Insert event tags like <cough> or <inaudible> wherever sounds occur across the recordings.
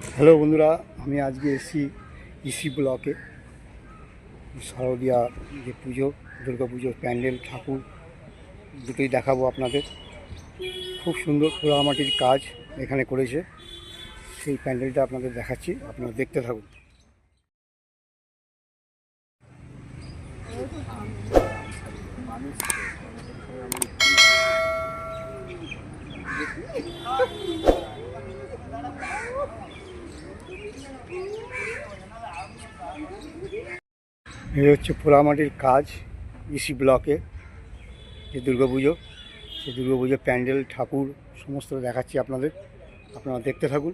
Hello বন্ধুরা আমি আজকে এসেছি ইসি ব্লকে। শারদীয়া যে পুজো দুর্গা পুজোর প্যান্ডেল ঠাকুর দুটোই দেখাবো আপনাদের। খুব সুন্দর পোড়ামাটির কাজ এখানে করেছে। সেই প্যান্ডেলটা আপনাদের দেখাচ্ছি আপনারা দেখতে থাকুন। <laughs> এই হচ্ছে পোড়ামাটির কাজ ইসি ব্লকে, যে দুর্গাপুজো সেই দুর্গাপুজোর প্যান্ডেল, ঠাকুর, সমস্ত দেখাচ্ছি আপনাদের। আপনারা দেখতে থাকুন।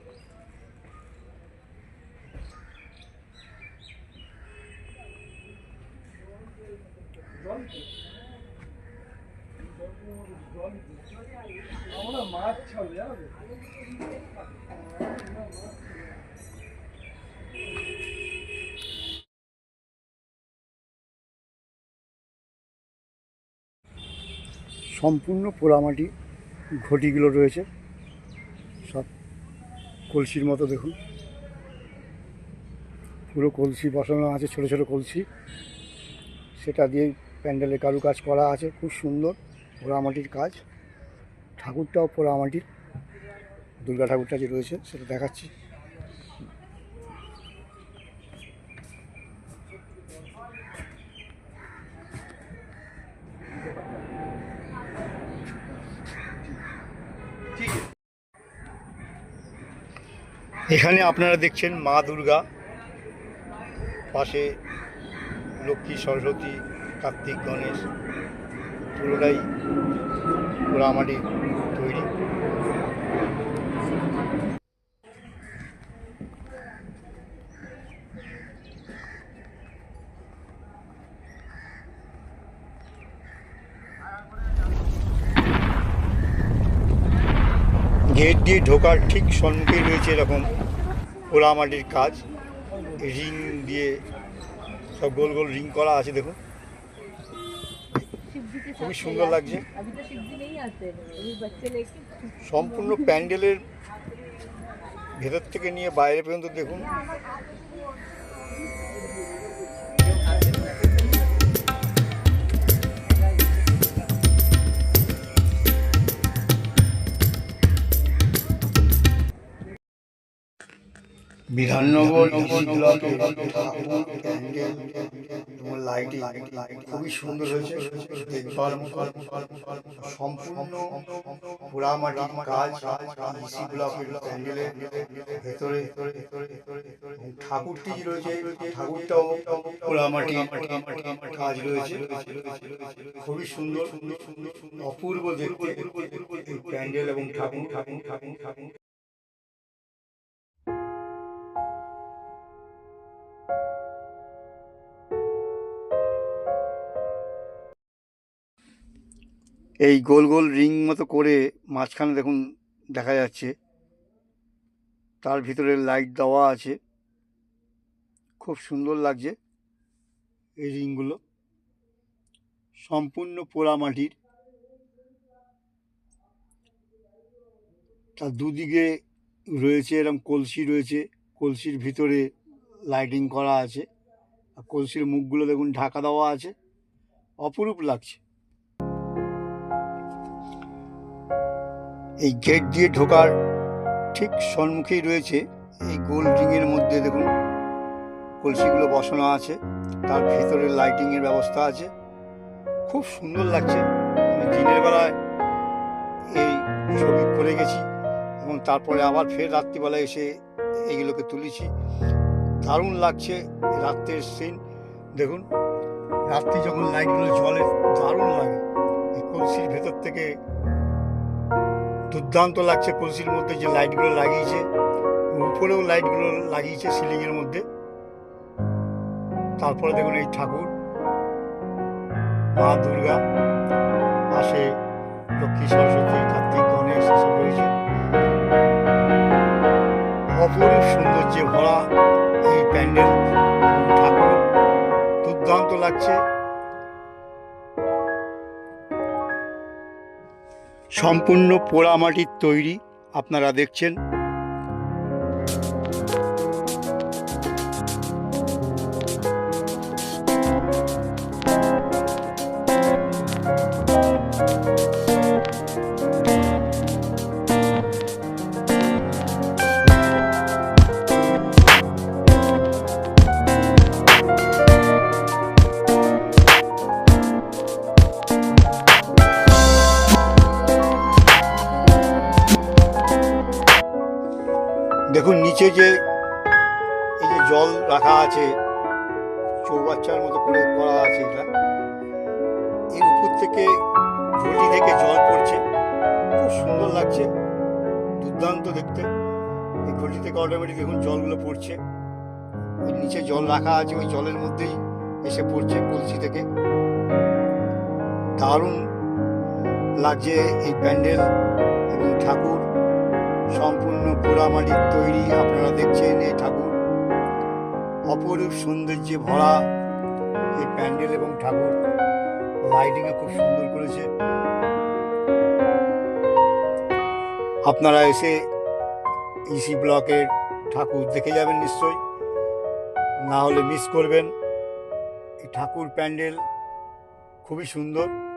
সম্পূর্ণ পোড়ামাটি ঘটিগুলো রয়েছে। সব কলসির মতো দেখুন। পুরো কলসি বসানো আছে, ছোট ছোট কলসি। সেটা দিয়ে প্যান্ডেলে কারুকাজ করা আছে। খুব সুন্দর পোড়ামাটির কাজ। ঠাকুরটাও পোড়ামাটির দুর্গা ঠাকুরটা যে রয়েছে, সেটা দেখাচ্ছি। এখানে আপনারা দেখছেন মা দুর্গা, পাশে লক্ষ্মী, সরস্বতী, কার্তিক, গণেশ, পুরোটাই পোড়ামাটির তৈরি। গেট দিয়ে ঢোকার ঠিক সম্মুখেই রয়েছে এরকম খোলামাটির কাজ, রিং দিয়ে সব গোল গোল রিং করা আছে, দেখুন। খুবই সুন্দর লাগছে। সম্পূর্ণ প্যান্ডেলের ভেতর থেকে নিয়ে বাইরে পর্যন্ত দেখুন। বিধাননগর ব্লকে ঠাকুর প্যান্ডেল এবং লাইটিং খুবই সুন্দর হয়েছে দেখবার সম্পূর্ণ পোড়ামাটির কাজ ইসি ব্লকের প্যান্ডেলের ভেতরে। ঠাকুরটি রয়েছে ঠাকুরটাও পোড়ামাটি কাজ রয়েছে। খুবই সুন্দর অপূর্ব দেখতে প্যান্ডেল এবং ঠাকুর ঠাকুর ঠাকুর ঠাকুর। এই গোল গোল রিং মতো করে মাঝখানে দেখুন দেখা যাচ্ছে। তার ভিতরে লাইট দেওয়া আছে। খুব সুন্দর লাগছে এই রিংগুলো সম্পূর্ণ পোড়া মাটির। তার দুদিকে রয়েছে এরকম কলসি রয়েছে। কলসির ভিতরে লাইটিং করা আছে। আর কলসির মুখগুলো দেখুন ঢাকা দেওয়া আছে। অপরূপ লাগছে। এই গেট দিয়ে ঢোকার ঠিক সম্মুখেই রয়েছে এই গোল রিংয়ের মধ্যে দেখুন। কলসিগুলো বসানো আছে, তার ভিতরে লাইটিংয়ের ব্যবস্থা আছে। খুব সুন্দর লাগছে। আমি দিনের বেলায় এই ছবি করে গেছি এবং তারপরে আবার ফের রাত্রিবেলায় এসে এইগুলোকে তুলেছি। দারুণ লাগছে রাত্রের সিন দেখুন, রাত্রি যখন লাইটগুলো জলে দারুণ লাগে। এই কলসির ভেতর থেকে দুর্দান্ত লাগছে কলসির মধ্যে যে লাইটগুলো লাগিয়েছে। উপরেও লাইটগুলো লাগিয়েছে সিলিংয়ের মধ্যে। তারপরে দেখুন এই ঠাকুর, মা দুর্গা, পাশে লক্ষ্মী সরস্বতী, কার্তিক, গণেশ এসব রয়েছে। অপরূপ সৌন্দর্যে ভরা এই প্যান্ডেল ঠাকুর, দুর্দান্ত লাগছে। সম্পূর্ণ পোড়ামাটির তৈরি আপনারা দেখছেন নিচে যে এই যে জল রাখা আছে, চৌবাচ্চার মতো করে করা আছে এটা, এর উপর থেকে ঘটি থেকে জল পড়ছে। খুব সুন্দর লাগছে, দুর্দান্ত দেখতে। এই ঘটি থেকে অটোমেটিক দেখুন জলগুলো পড়ছে। ওই নিচে জল রাখা আছে, ওই জলের মধ্যেই এসে পড়ছে কলসি থেকে। দারুণ লাগছে এই প্যান্ডেল এবং ঠাকুর। সম্পূর্ণ পোড়ামাটির তৈরি আপনারা দেখছেন এই ঠাকুর। অপরূপ সৌন্দর্যে ভরা এই প্যান্ডেল এবং ঠাকুর। লাইটিংয়ে খুব সুন্দর করেছে। আপনারা এসে ইসি ব্লকের ঠাকুর দেখে যাবেন নিশ্চয়ই। না হলে মিস করবেন। এই ঠাকুর প্যান্ডেল খুবই সুন্দর।